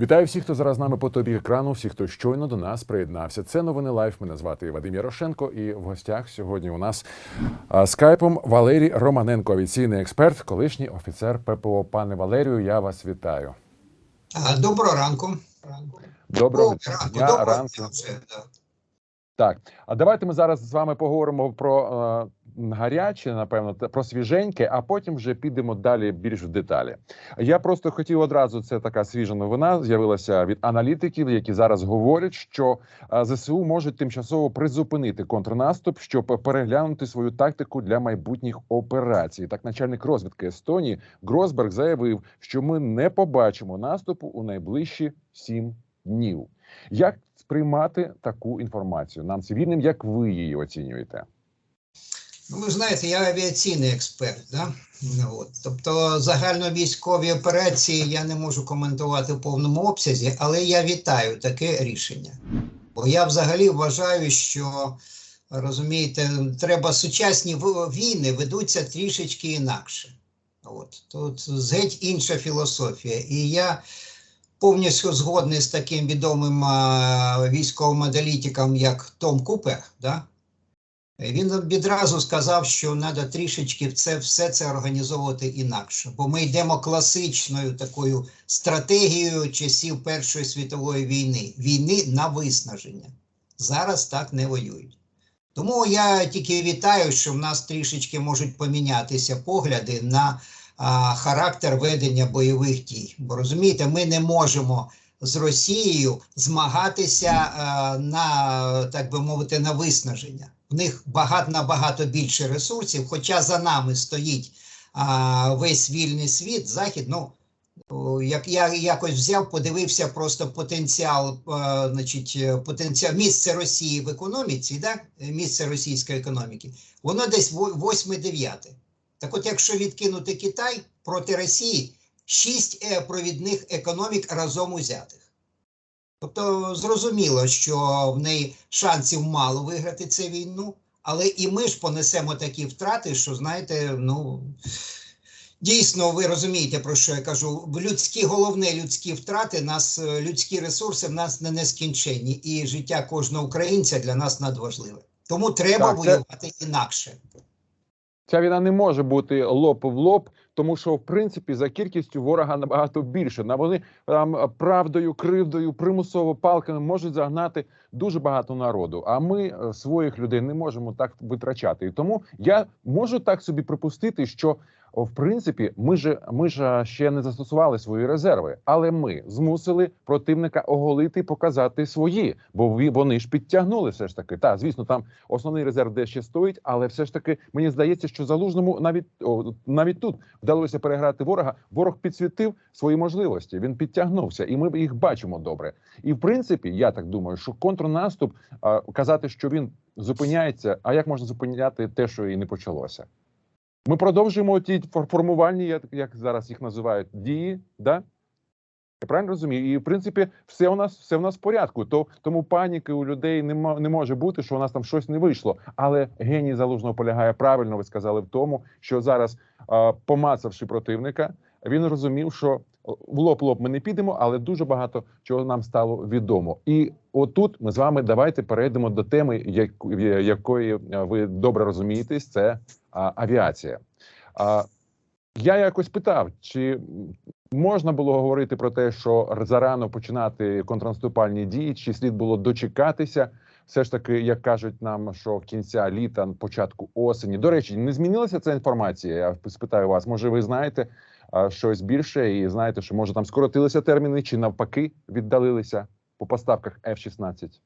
Вітаю всіх, хто зараз з нами по тобі екрану, всіх, хто щойно до нас приєднався. Це новини Лайф. Мене звати Вадим Ярошенко. І в гостях сьогодні у нас скайпом Валерій Романенко, авіаційний експерт, колишній офіцер ППО. Пане Валерію, я вас вітаю. Доброго ранку. Доброго ранку, дня, ранку. Так, а давайте ми зараз з вами поговоримо про гаряче, напевно, про свіженьке, а потім вже підемо далі більш в деталі. Я просто хотів одразу. Це така свіжа новина з'явилася від аналітиків, які зараз говорять, що ЗСУ можуть тимчасово призупинити контрнаступ, щоб переглянути свою тактику для майбутніх операцій. Так, начальник розвідки Естонії Гросберг заявив, що ми не побачимо наступу у найближчі сім днів. Як сприймати таку інформацію нам цивільним, як ви її оцінюєте? Ну, ви знаєте, я авіаційний експерт, да? От. Тобто загальновійськові операції я не можу коментувати в повному обсязі, але я вітаю таке рішення. Бо я взагалі вважаю, що розумієте, треба сучасні війни ведуться трішечки інакше. От. Тут геть інша філософія. І я повністю згодний з таким відомим військовим аналітиком, як Том Купер. Да? Він відразу сказав, що треба трішечки це все це організовувати інакше, бо ми йдемо класичною такою стратегією часів Першої світової війни війни на виснаження. Зараз так не воюють. Тому я тільки вітаю, що в нас трішечки можуть помінятися погляди на а, характер ведення бойових дій. Бо розумієте, ми не можемо з Росією змагатися а, на так би мовити на виснаження. В них багато набагато більше ресурсів, хоча за нами стоїть а, весь вільний світ, захід. Ну як я якось взяв, подивився просто потенціал, а, значить, е, потенціал місце Росії в економіці, да? е, місце російської економіки, воно десь 8-9. Так от, якщо відкинути Китай проти Росії, шість е, провідних економік разом узятих. Тобто зрозуміло, що в неї шансів мало виграти цю війну, але і ми ж понесемо такі втрати, що знаєте, ну дійсно ви розумієте, про що я кажу. Людські, головне людські втрати, нас е, людські ресурси в нас не нескінченні, і життя кожного українця для нас надважливе. Тому треба Так, це- воювати інакше. Ця війна не може бути лоб в лоб, тому що в принципі за кількістю ворога набагато більше. На вони там правдою, кривдою, примусово палками можуть загнати дуже багато народу. А ми е, своїх людей не можемо так витрачати. І тому я можу так собі припустити, що в принципі ми ж ми ж ще не застосували свої резерви, але ми змусили противника оголити, і показати свої, бо вони ж підтягнули все ж таки. Та звісно, там основний резерв де ще стоїть, але все ж таки мені здається, що залужному навіть о, навіть тут вдалося переграти ворога. Ворог підсвітив свої можливості. Він підтягнувся, і ми їх бачимо добре. І в принципі, я так думаю, що контрнаступ а, казати, що він зупиняється. А як можна зупиняти те, що і не почалося? Ми продовжуємо ті фор- формувальні, як, зараз їх називають, дії. Да? Я правильно розумію? І в принципі, все у нас все у нас в порядку. То тому паніки у людей не, не може бути, що у нас там щось не вийшло. Але геній залужного полягає правильно. Ви сказали в тому, що зараз, а, помацавши противника, він розумів, що в лоб лоб ми не підемо, але дуже багато чого нам стало відомо. І отут ми з вами давайте перейдемо до теми, якої ви добре розумієтесь. Це а, авіація. А, я якось питав, чи можна було говорити про те, що зарано починати контрнаступальні дії, чи слід було дочекатися. Все ж таки, як кажуть нам, що кінця літа, початку осені. До речі, не змінилася ця інформація. Я спитаю вас, може, ви знаєте щось більше, і знаєте, що може там скоротилися терміни, чи навпаки віддалилися по поставках F-16?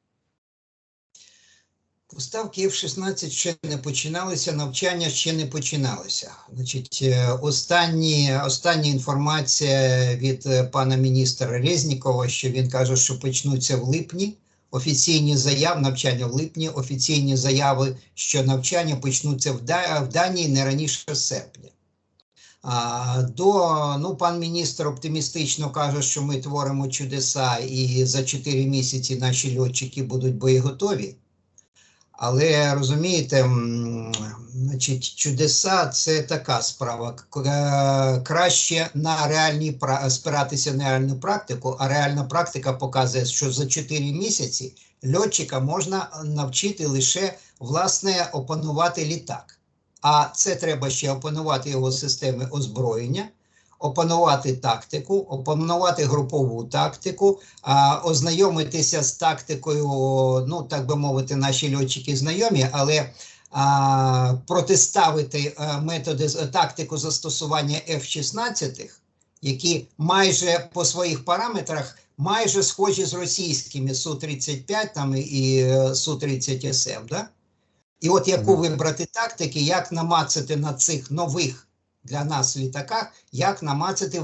Поставки F-16 ще не починалися, навчання ще не починалися. Значить, е, останні, остання інформація від е, пана міністра Резнікова, що він каже, що почнуться в липні. Офіційні заяви, навчання в липні, офіційні заяви, що навчання почнуться в, Да- в Данії не раніше серпня. А, до, ну, пан міністр оптимістично каже, що ми творимо чудеса, і за 4 місяці наші льотчики будуть боєготові. Але розумієте, значить, чудеса це така справа. Е, Краще на реальній пра- спиратися на реальну практику, а реальна практика показує, що за 4 місяці льотчика можна навчити лише власне опанувати літак. А це треба ще опанувати його системи озброєння, опанувати тактику, опанувати групову тактику, а, ознайомитися з тактикою, ну так би мовити, наші льотчики знайомі, але а, протиставити а, методи тактику застосування F-16, які майже по своїх параметрах майже схожі з російськими Су-35 там і е, Су-30СМ, да? І от яку вибрати тактики, як намацати на цих нових для нас літаках, як намацати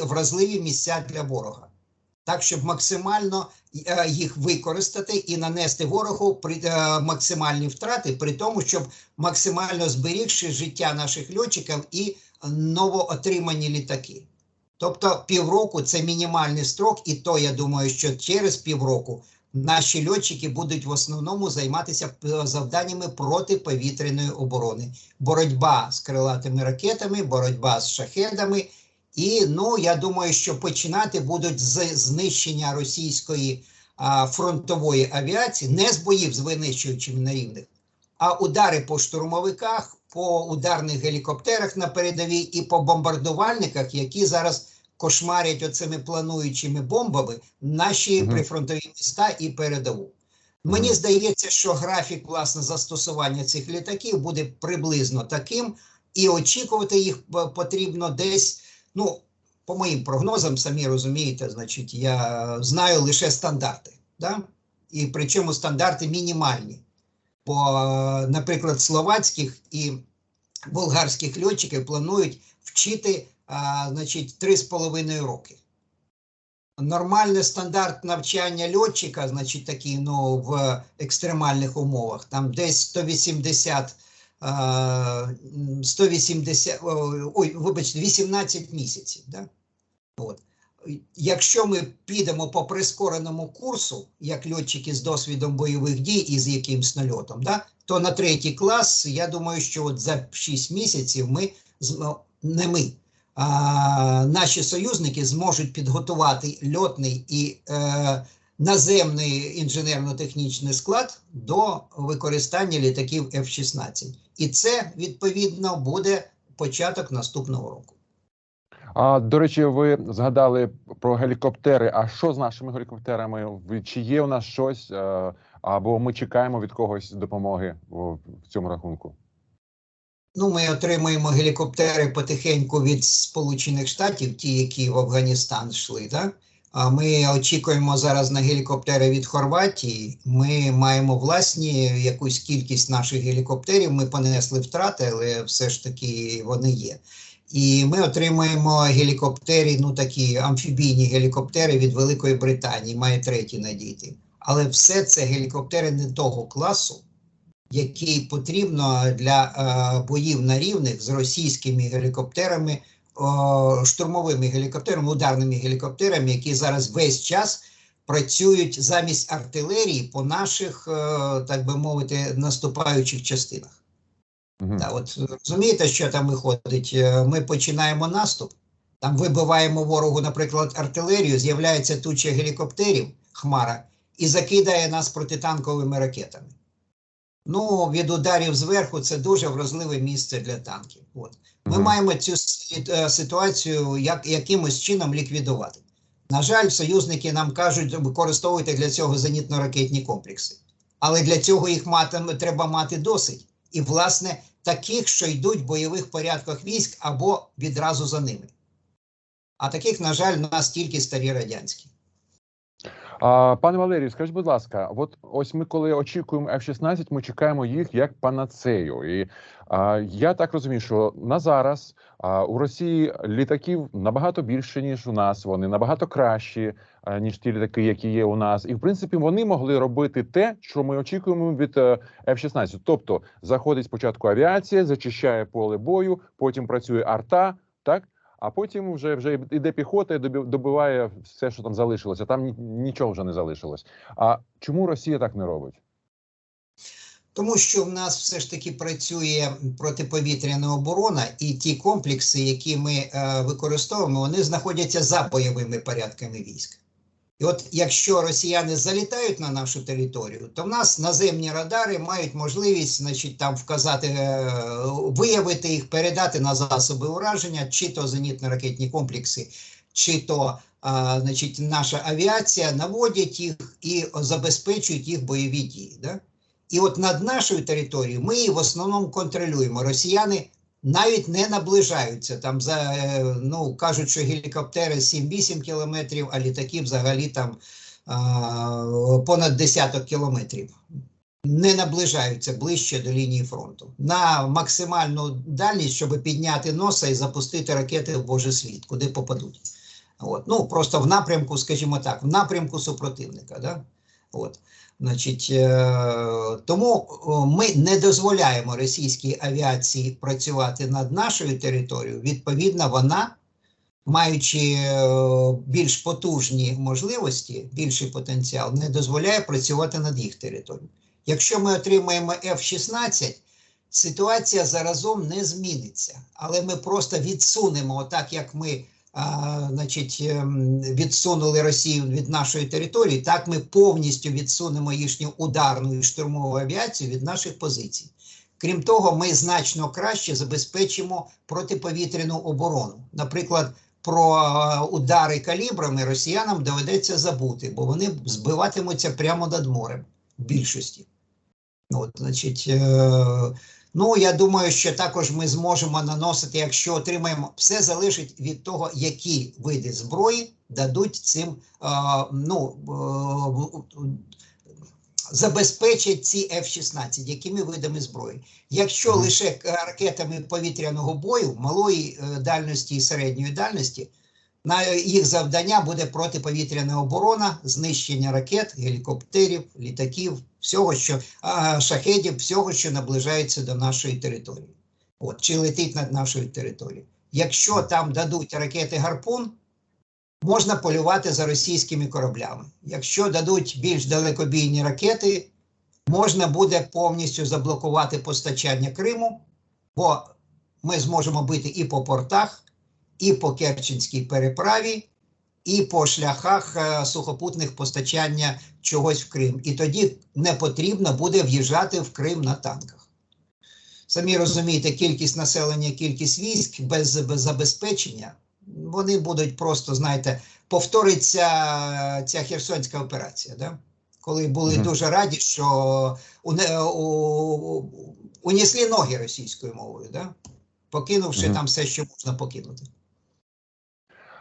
вразливі місця для ворога. Так, щоб максимально е, їх використати і нанести ворогу е, максимальні втрати, при тому, щоб максимально зберігши життя наших льотчиків і новоотримані літаки. Тобто півроку це мінімальний строк, і то я думаю, що через півроку наші льотчики будуть в основному займатися е, завданнями протиповітряної оборони. Боротьба з крилатими ракетами, боротьба з шахедами. І ну я думаю, що починати будуть з знищення російської а, фронтової авіації, не з боїв з винищуючими на рівних, а удари по штурмовиках, по ударних гелікоптерах на передовій і по бомбардувальниках, які зараз кошмарять оцими плануючими бомбами наші прифронтові міста і передову. Мені здається, що графік власне застосування цих літаків буде приблизно таким, і очікувати їх е, потрібно десь. Ну, по моїм прогнозам, самі розумієте, значить, я знаю лише стандарти. Да? І причому стандарти мінімальні. Бо, е, наприклад, словацьких і болгарських льотчиків планують вчити значить, 3,5 роки. Нормальний стандарт навчання льотчика, значить, такий, ну, в екстремальних умовах, там десь 180, 180, ой, вибачте, 18 місяців. Да? От. Якщо ми підемо по прискореному курсу, як льотчики з досвідом бойових дій і з якимсь нальотом, да, то на третій клас, я думаю, що от за 6 місяців ми не ми, наші союзники зможуть підготувати льотний і е, наземний інженерно-технічний склад до використання літаків F-16. І це відповідно буде початок наступного року. А до речі, ви згадали про гелікоптери. А що з нашими гелікоптерами? Чи є у нас щось, е, або ми чекаємо від когось допомоги в цьому рахунку? Ну, ми отримуємо гелікоптери потихеньку від Сполучених Штатів, ті, які в Афганістан йшли. Да? А ми очікуємо зараз на гелікоптери від Хорватії. Ми маємо власні якусь кількість наших гелікоптерів. Ми понесли втрати, але все ж таки вони є. І ми отримуємо гелікоптери, ну такі амфібійні гелікоптери від Великої Британії, має треті надійти. Але все це гелікоптери не того класу, який потрібно для е, боїв на рівних з російськими гелікоптерами, штурмовими гелікоптерами, ударними гелікоптерами, які зараз весь час працюють замість артилерії по наших, е, так би мовити, наступаючих частинах. Мгм. Та, от розумієте, що там виходить? Е, Ми починаємо наступ, там вибиваємо ворогу, наприклад, артилерію, з'являється туча гелікоптерів, хмара, і закидає нас протитанковими ракетами. Ну, від ударів зверху це дуже вразливе місце для танків. От. Ми Мгм. маємо цю е, ситуацію як, якимось чином ліквідувати. На жаль, союзники нам кажуть, використовуйте для цього зенітно-ракетні комплекси. Але для цього їх мати, треба мати досить. І, власне, таких, що йдуть в бойових порядках військ або відразу за ними. А таких, на жаль, у нас тільки старі радянські. Пане Валерію, скажіть, будь ласка, от ось ми, коли очікуємо F-16, ми чекаємо їх як панацею. І а, я так розумію, що на зараз а, у Росії літаків набагато більше ніж у нас. Вони набагато кращі, а, ніж ті літаки, які є у нас. І в принципі вони могли робити те, що ми очікуємо від е, F-16. Тобто заходить спочатку авіація, зачищає поле бою, потім працює арта, так. А потім вже вже йде піхота і добиває все, що там залишилося. Там нічого вже не залишилось. А чому Росія так не робить? Тому що в нас все ж таки працює протиповітряна оборона, і ті комплекси, які ми е, використовуємо, вони знаходяться за бойовими порядками військ. І от якщо росіяни залітають на нашу територію, то в нас наземні радари мають можливість, значить, там вказати, е, виявити їх, передати на засоби ураження, чи то зенітно-ракетні комплекси, чи то а, значить, наша авіація наводять їх і забезпечують їх бойові дії. Да? І от над нашою територією ми її в основному контролюємо. Росіяни навіть не наближаються. Там за е, ну кажуть, що гелікоптери 7-8 кілометрів, а літаки взагалі там понад десяток кілометрів. Не наближаються ближче до лінії фронту на максимальну дальність, щоб підняти носа і запустити ракети в Божий світ, куди попадуть. От. Ну просто в напрямку, скажімо так, в напрямку супротивника. Да? От. Значить, е, тому ми не дозволяємо російській авіації працювати над нашою територією. Відповідно, вона, маючи е, більш потужні можливості, більший потенціал, не дозволяє працювати над їх територією. Якщо ми отримаємо F-16, ситуація заразом не зміниться, але ми просто відсунемо, отак як ми значить, ем, відсунули Росію від нашої території, так ми повністю відсунемо їхню ударну і штурмову авіацію від наших позицій. Крім того, ми значно краще забезпечимо протиповітряну оборону. Наприклад, про е, удари калібрами росіянам доведеться забути, бо вони збиватимуться прямо над морем в більшості. От, значить, е, Ну, я думаю, що також ми зможемо наносити, якщо отримаємо, все залежить від того, які види зброї дадуть цим, е, ну е, забезпечать ці F-16, якими видами зброї. Якщо лише ракетами повітряного бою, малої е, дальності і середньої дальності, на їх завдання буде протиповітряна оборона, знищення ракет, гелікоптерів, літаків, всього, що шахедів, всього, що наближається до нашої території, от чи летить над нашою територією. Якщо там дадуть ракети гарпун, можна полювати за російськими кораблями. Якщо дадуть більш далекобійні ракети, можна буде повністю заблокувати постачання Криму, бо ми зможемо бити і по портах, і по Керченській переправі, і по шляхах е, сухопутних постачання чогось в Крим. І тоді не потрібно буде в'їжджати в Крим на танках. Самі розумієте, кількість населення, кількість військ без, без забезпечення, вони будуть просто, знаєте, повториться ця Херсонська операція. Да? Коли були Мгм. дуже раді, що уне- у- унесли ноги російською мовою, да? покинувши Мгм. там все, що можна покинути.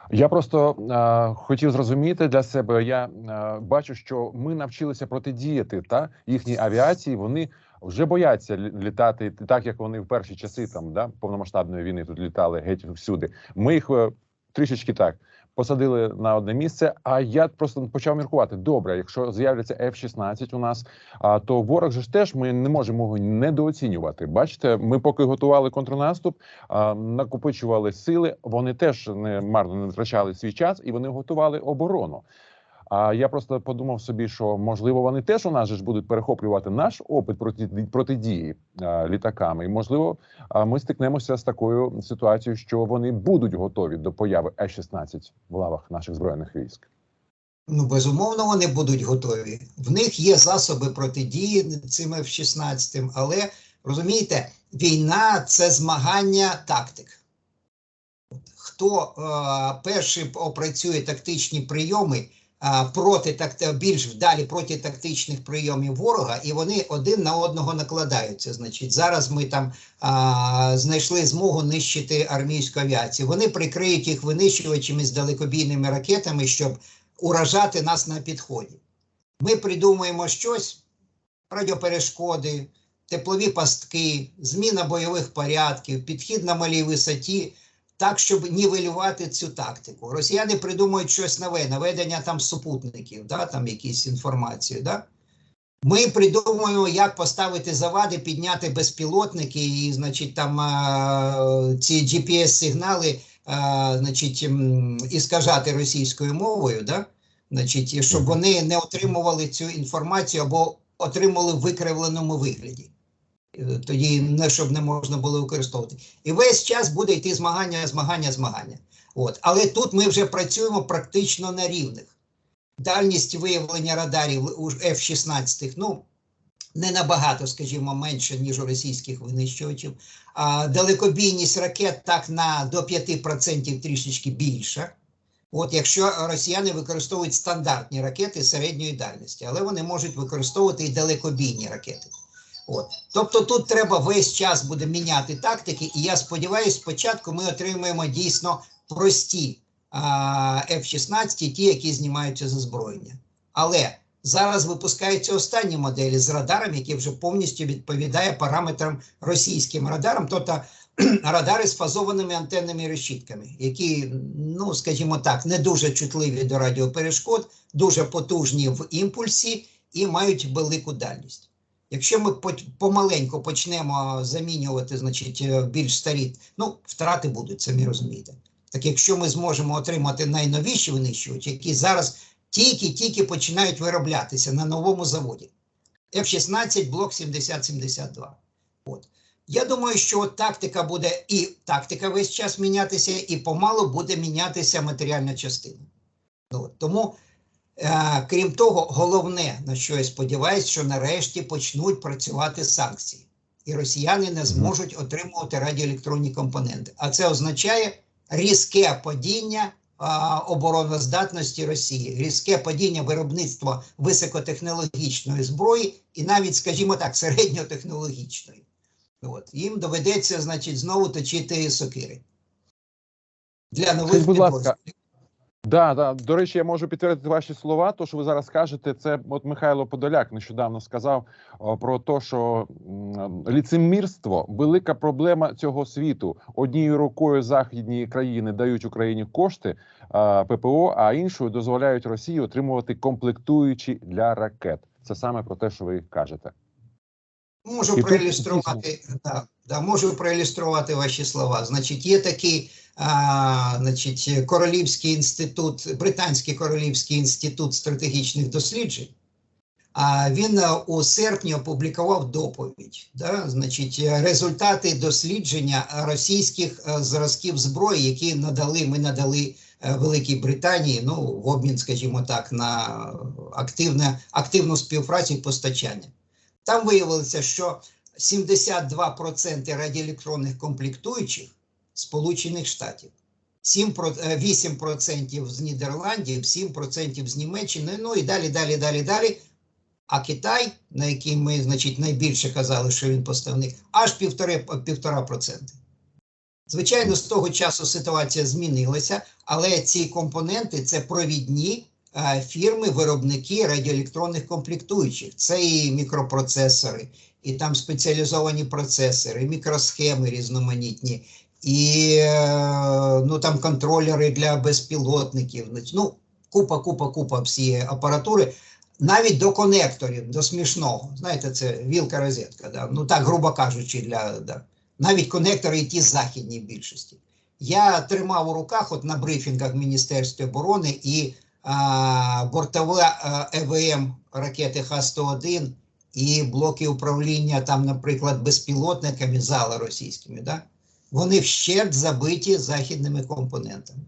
Я просто е, хотів зрозуміти для себе. Я е, бачу, що ми навчилися протидіяти та їхній авіації. Вони вже бояться лі- літати так, як вони в перші часи там да повномасштабної війни тут літали геть всюди. Ми їх е, трішечки так посадили на одне місце. А я просто почав міркувати. Добре, якщо з'являться F-16 у нас, а то ворог же ж теж ми не можемо його недооцінювати. Бачите, ми поки готували контрнаступ, а, накопичували сили. Вони теж не марно не втрачали свій час і вони готували оборону. А я просто подумав собі, що можливо вони теж у нас ж будуть перехоплювати наш опит проти протидії а, літаками, і можливо, а, ми стикнемося з такою ситуацією, що вони будуть готові до появи С-16 в лавах наших збройних військ. Ну, безумовно, вони будуть готові. В них є засоби протидії цим F-16, але розумієте, війна це змагання тактик. Хто е, перший опрацює тактичні прийоми е, проти так, більш вдалі проти тактичних прийомів ворога, і вони один на одного накладаються. Значить, зараз ми там а, знайшли змогу нищити армійську авіацію. Вони прикриють їх винищувачами з далекобійними ракетами, щоб уражати нас на підході. Ми придумуємо щось, радіоперешкоди, теплові пастки, зміна бойових порядків, підхід на малій висоті, так, щоб нівелювати цю тактику. Росіяни придумують щось нове, наведення там супутників, да, там якісь інформацію. Да? Ми придумуємо, як поставити завади, підняти безпілотники і, значить, там а, ці GPS-сигнали а, значить, іскажати російською мовою, да? значить, щоб вони не отримували цю інформацію або отримали в викривленому вигляді. Тоді не щоб не можна було використовувати. І весь час буде йти змагання, змагання, змагання. От. Але тут ми вже працюємо практично на рівних. Дальність виявлення радарів у F-16, ну, не набагато, скажімо, менше, ніж у російських винищувачів. А далекобійність ракет так на до 5% трішечки більша. От якщо росіяни використовують стандартні ракети середньої дальності, але вони можуть використовувати і далекобійні ракети. От. Тобто тут треба весь час буде міняти тактики, і я сподіваюся, спочатку ми отримаємо дійсно прості а, F-16, ті, які знімаються з озброєння. Але зараз випускаються останні моделі з радаром, які вже повністю відповідає параметрам російським радарам, тобто радари з фазованими антенними решітками, які, ну скажімо так, не дуже чутливі до радіоперешкод, дуже потужні в імпульсі і мають велику дальність. Якщо ми помаленьку почнемо замінювати, значить, е, більш старі, ну, втрати будуть, самі розумієте. Так якщо ми зможемо отримати найновіші винищувачі, які зараз тільки-тільки починають вироблятися на новому заводі. F-16 блок 7072. От. Я думаю, що тактика буде і тактика весь час мінятися, і помалу буде мінятися матеріальна частина. От. Тому, крім того, головне, на що я сподіваюся, що нарешті почнуть працювати санкції, і росіяни не зможуть отримувати радіоелектронні компоненти. А це означає різке падіння а, обороноздатності Росії, різке падіння виробництва високотехнологічної зброї, і навіть, скажімо так, середньотехнологічної. От. Їм доведеться, значить, знову точити сокири. Для нових підрозділів. Да, да. До речі, я можу підтвердити ваші слова. То, що ви зараз кажете, це от Михайло Подоляк нещодавно сказав о, про те, що м, ліцемірство велика проблема цього світу. Однією рукою західні країни дають Україні кошти а, ППО, а іншою дозволяють Росії отримувати комплектуючі для ракет. Це саме про те, що ви кажете. Можу тут проілюструвати, да, да, можу проілюструвати ваші слова. Значить, є такий а, значить, Королівський інститут, Британський Королівський інститут стратегічних досліджень. А він у серпні опублікував доповідь. Да, значить, результати дослідження російських е, зразків зброї, які надали, ми надали е, Великій Британії, ну, в обмін, скажімо так, на активне, активну співпрацю і постачання. Там виявилося, що 72% радіоелектронних комплектуючих Сполучених Штатів, 7 е, 8% з Нідерландів, 7% з Німеччини, ну і далі, далі, далі, далі. А Китай, на який ми, значить, найбільше казали, що він поставник, аж півтора проценти. Звичайно, з того часу ситуація змінилася, але ці компоненти це провідні е, фірми, виробники радіоелектронних комплектуючих. Це і мікропроцесори, і там спеціалізовані процесори, мікросхеми різноманітні, і е, ну, там контролери для безпілотників. Ну, купа, купа, купа всієї апаратури. Навіть до конекторів, до смішного. Знаєте, це вілка-розетка. Да? Ну так, грубо кажучи, для да. навіть конектори і ті західні більшості. Я тримав у руках от на брифінгах Міністерства оборони і а, бортове ЕВМ ракети Х-101 і блоки управління, там, наприклад, безпілотниками зала російськими. Да? Вони вщерть забиті західними компонентами.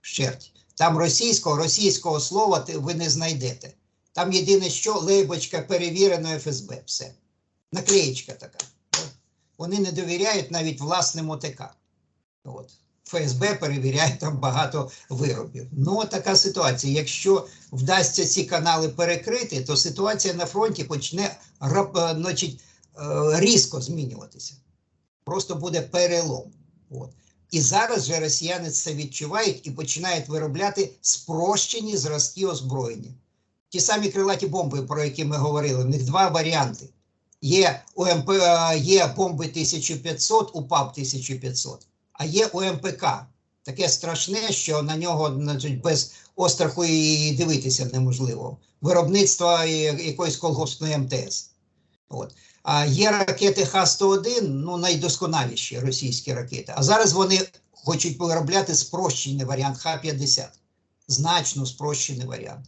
Вщерть. Там російського, російського слова ви не знайдете. Там єдине, що лейбочка перевірено ФСБ. Все. Наклеєчка така. Вони не довіряють навіть власним ОТК. От. ФСБ перевіряє там багато виробів. Ну, така ситуація. Якщо вдасться ці канали перекрити, то ситуація на фронті почне значить, е, різко змінюватися. Просто буде перелом. От. І зараз же росіяни це відчувають і починають виробляти спрощені зразки озброєння. Ті самі крилаті бомби, про які ми говорили, в них два варіанти. Є УМП, е, є бомби 1500, УПАП 1500, а є УМПК. Таке страшне, що на нього значить, без остраху і дивитися неможливо. Виробництво е, якоїсь колгоспної МТС. От. А є ракети Х-101, ну найдосконаліші російські ракети. А зараз вони хочуть виробляти спрощений варіант Х-50. Значно спрощений варіант.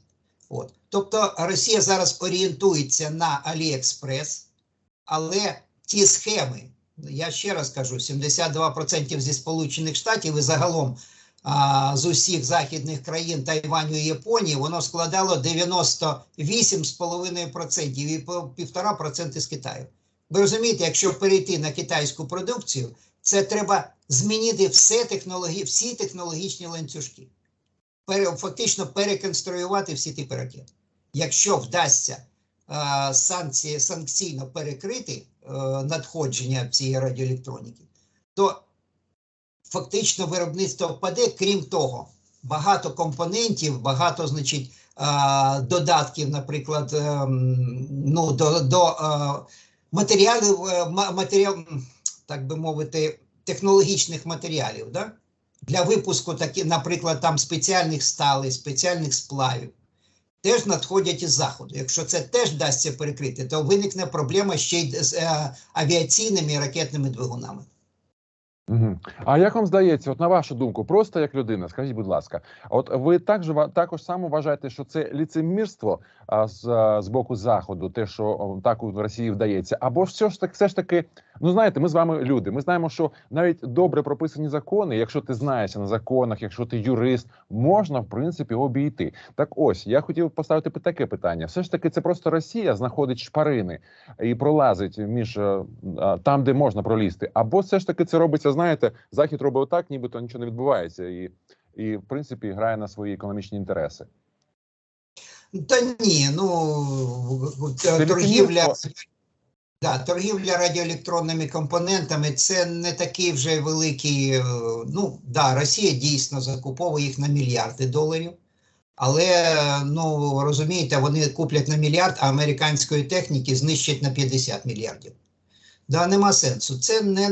От. Тобто Росія зараз орієнтується на Аліекспрес, але ті схеми, я ще раз кажу, 72% зі Сполучених Штатів і загалом з усіх західних країн Тайваню і Японії, воно складало 98,5% і по 1,5% з Китаю. Ви розумієте, якщо перейти на китайську продукцію, це треба змінити все технологі... всі технологічні ланцюжки. Фактично переконструювати всі типи ракет. Якщо вдасться е, санкції, санкційно перекрити е, надходження цієї радіоелектроніки, то фактично виробництво впаде. Крім того, багато компонентів, багато, значить, додатків, наприклад, е, ну, до, до е, матеріалів, е, матеріал, так би мовити, технологічних матеріалів, да? для випуску, такі, наприклад, там спеціальних сталей, спеціальних сплавів, теж надходять із заходу. Якщо це теж вдасться перекрити, то виникне проблема ще й з е, авіаційними і ракетними двигунами. А як вам здається, от на вашу думку, просто як людина, скажіть, будь ласка, от ви також також само вважаєте, що це ліцемірство а, з, а, з боку заходу, те, що так у Росії вдається, або все ж таки, все ж таки, ну знаєте, ми з вами люди. Ми знаємо, що навіть добре прописані закони, якщо ти знаєшся на законах, якщо ти юрист, можна в принципі обійти. Так ось я хотів поставити таке питання. Все ж таки, це просто Росія знаходить шпарини і пролазить між е, а, там, де можна пролізти, або все ж таки це робиться. Знаєте, захід робить отак, нібито нічого не відбувається, і, і в принципі грає на свої економічні інтереси. Та ні, ну торгівля, да, торгівля радіоелектронними компонентами це не такий вже великий. е, Ну да, Росія дійсно закуповує їх на мільярди доларів. Але ну розумієте, вони куплять на мільярд, а американської техніки знищать на 50 мільярдів. Да, нема сенсу. Це не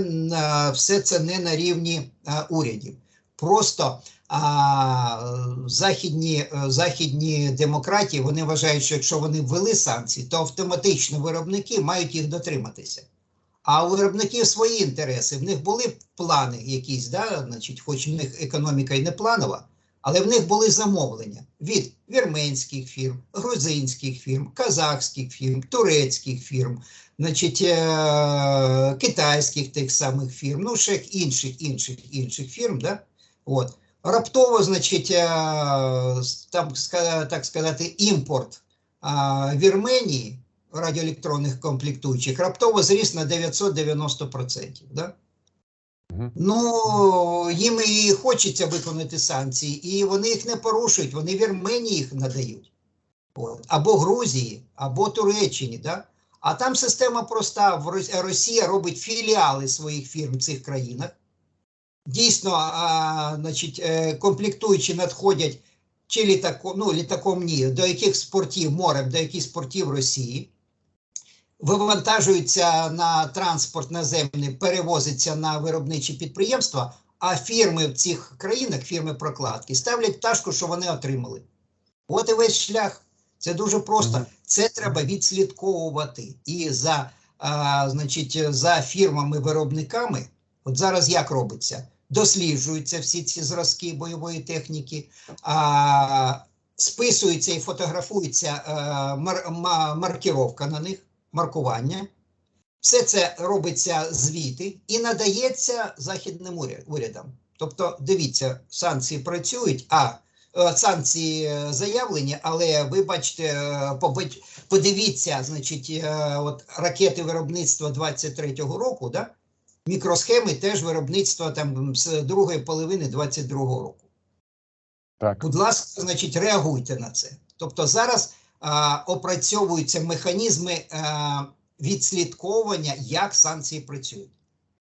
все це не на рівні а, урядів. Просто а, західні, е, західні демократії вони вважають, що якщо вони ввели санкції, то автоматично виробники мають їх дотриматися. А у виробників свої інтереси. В них були плани якісь, да, значить, хоч в них економіка і не планова, але в них були замовлення від вірменських фірм, грузинських фірм, казахських фірм, турецьких фірм, значить, е- китайських тих самих фірм, ну ще інших інших інших фірм. Да? От. Раптово, значить, е- там, так сказати, імпорт а, Вірменії радіоелектронних комплектуючих раптово зріс на 990%. Да? Ну, їм і хочеться виконати санкції, і вони їх не порушують, вони Вірменії їх надають. Або Грузії, або Туреччині. Да? А там система проста: Росія робить філіали своїх фірм в цих країнах. Дійсно, а, значить, е, комплектуючі надходять чи літаком, ну, літаком ні, до яких спортів морем, до яких спортів Росії вивантажуються на транспорт наземний, перевозиться на виробничі підприємства, а фірми в цих країнах, фірми прокладки, ставлять пташку, що вони отримали. От і весь шлях. Це дуже просто. Це треба відслідковувати. І за, а, значить, за фірмами-виробниками, от зараз як робиться? Досліджуються всі ці зразки бойової техніки, а, списується і фотографується а, мар, ма- маркіровка на них, маркування. Все це робиться звіти і надається західним урядам. Тобто, дивіться, санкції працюють, а е, санкції е, заявлені, але ви бачите, е, подивіться, значить, от ракети виробництва 23-го року, да? мікросхеми теж виробництва там з другої половини 22-го року. Так. Будь ласка, значить, реагуйте на це. Тобто зараз опрацьовуються механізми відслідковування, як санкції працюють.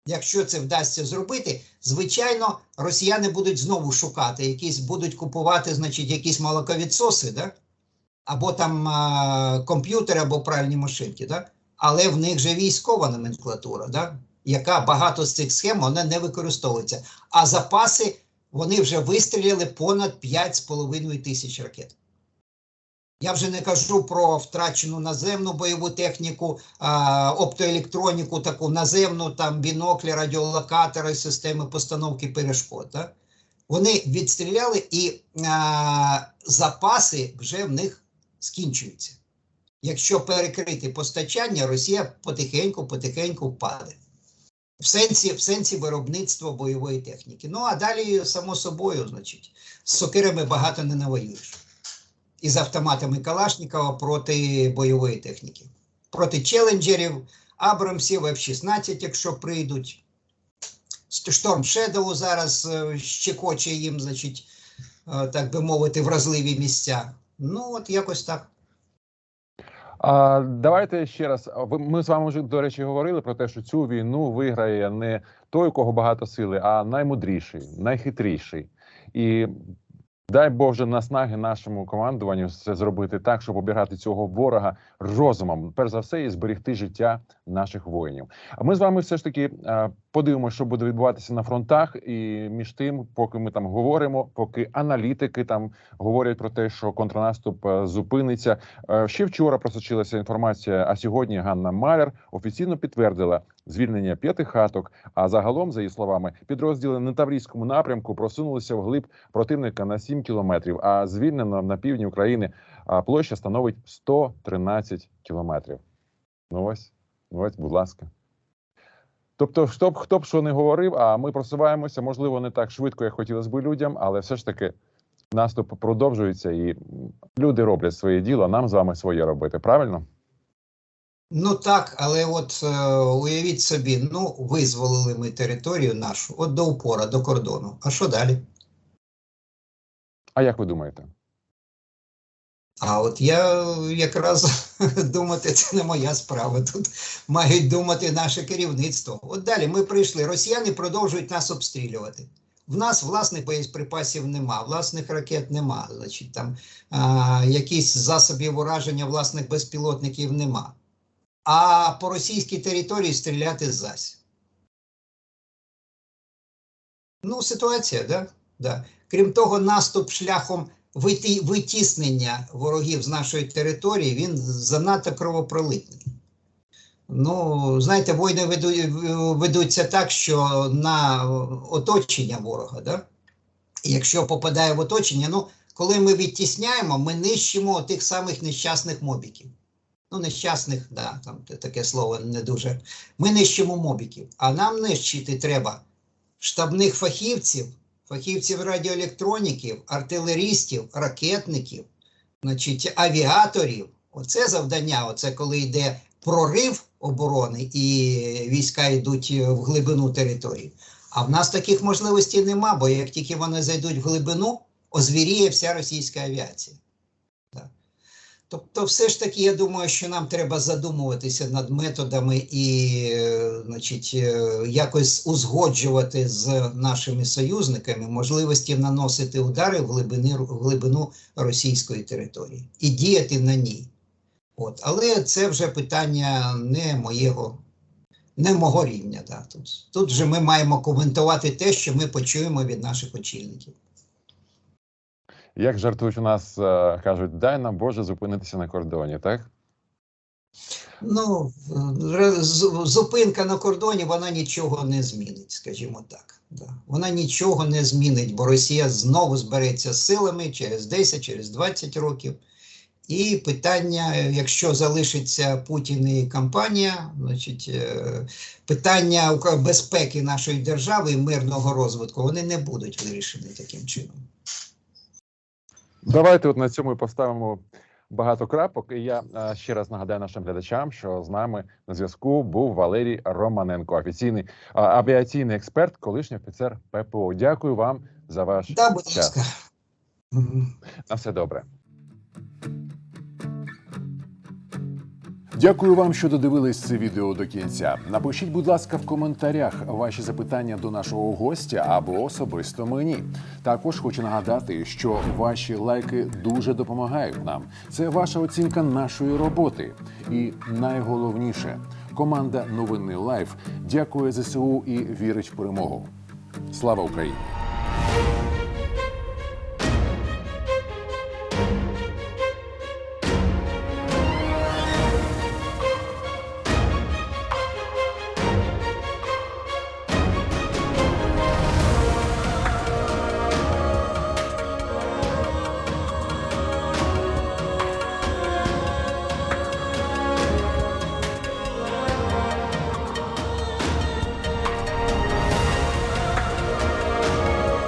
Якщо це вдасться зробити, звичайно, росіяни будуть знову шукати, якісь будуть купувати, значить, якісь молоковідсоси, да? або там а, комп'ютери, або пральні машинки, да? але в них же військова номенклатура, да? яка багато з цих схем вона не використовується. А запаси вони вже вистріляли понад 5,5 тисяч ракет. Я вже не кажу про втрачену наземну бойову техніку, оптоелектроніку, таку наземну, там біноклі, радіолокатори, системи постановки перешкод. Да? Вони відстріляли і а, запаси вже в них скінчуються. Якщо перекрити постачання, Росія потихеньку-потихеньку впаде. В сенсі, в сенсі виробництва бойової техніки. Ну а далі, само собою, значить, з сокирами багато не навоюєш. І з автоматами Калашникова проти бойової техніки. Проти челенджерів, Абрамсів, F-16, якщо прийдуть. Шторм Шедоу зараз е, щекоче їм, значить, е, так би мовити, вразливі місця. Ну, от якось так. А давайте ще раз. Ми з вами вже до речі говорили про те, що цю війну виграє не той, у кого багато сили, а наймудріший, найхитріший. І дай Боже наснаги нашому командуванню це зробити так, щоб обіграти цього ворога розумом, перш за все, і зберегти життя наших воїнів. А ми з вами все ж таки е, подивимося, що буде відбуватися на фронтах, і між тим, поки ми там говоримо, поки аналітики там говорять про те, що контрнаступ е, зупиниться. Е, Ще вчора просочилася інформація. А сьогодні Ганна Маляр офіційно підтвердила звільнення п'яти хаток. А загалом, за її словами, підрозділи на Таврійському напрямку просунулися вглиб противника на 7 кілометрів. А звільнено на півдні України площа становить 113 кілометрів. Ну ось, ну ось, будь ласка. Тобто, хто б хто б що не говорив, а ми просуваємося, можливо, не так швидко, як хотілося б людям, але все ж таки наступ продовжується, і люди роблять своє діло, нам з вами своє робити. Правильно? Ну так, але от е, уявіть собі, ну, визволили ми територію нашу, от до упора, до кордону. А що далі? А як ви думаєте? А от я якраз думати, це не моя справа. Тут мають думати наше керівництво. От далі ми прийшли. Росіяни продовжують нас обстрілювати. В нас власних боєприпасів нема, власних ракет нема. Значить, там а, якісь засобів ураження власних безпілотників нема. А по російській території стріляти зась. Ну, ситуація, да? Да. Крім того, наступ шляхом витіснення ворогів з нашої території, він занадто кровопролитний. Ну, знаєте, війни веду- ведуться так, що на оточення ворога, да? Якщо попадає в оточення, ну, коли ми відтісняємо, ми нищимо тих самих нещасних мобіків. Ну, нещасних, да, там таке слово не дуже. Ми нищимо мобіків, а нам нищити треба штабних фахівців, фахівців радіоелектроніків, артилерістів, ракетників, значить, авіаторів. Оце завдання, оце коли йде прорив оборони і війська йдуть в глибину території. А в нас таких можливостей нема, бо як тільки вони зайдуть в глибину, озвіріє вся російська авіація. Тобто, все ж таки, я думаю, що нам треба задумуватися над методами і, значить, е, якось узгоджувати з нашими союзниками можливості наносити удари в глибини, глибину російської території і діяти на ній. От. Але це вже питання не моєго, не мого рівня. Да. Тут, тут же ми маємо коментувати те, що ми почуємо від наших очільників. Як жартують у нас, е, кажуть, дай нам Боже зупинитися на кордоні, так? Ну, зупинка на кордоні вона нічого не змінить, скажімо так. Вона нічого не змінить, бо Росія знову збереться з силами через 10, через 20 років. І питання, якщо залишиться Путін і кампанія, значить, е, питання безпеки нашої держави і мирного розвитку, вони не будуть вирішені таким чином. Давайте от на цьому і поставимо багато крапок. І я е, ще раз нагадаю нашим глядачам, що з нами на зв'язку був Валерій Романенко, офіційний е, авіаційний експерт, колишній офіцер ППО. Дякую вам за ваш Да, будь час. ласка. На все добре. Дякую вам, що додивились це відео до кінця. Напишіть, будь ласка, в коментарях ваші запитання до нашого гостя або особисто мені. Також хочу нагадати, що ваші лайки дуже допомагають нам. Це ваша оцінка нашої роботи. І найголовніше, команда Новини Лайф дякує ЗСУ і вірить в перемогу. Слава Україні!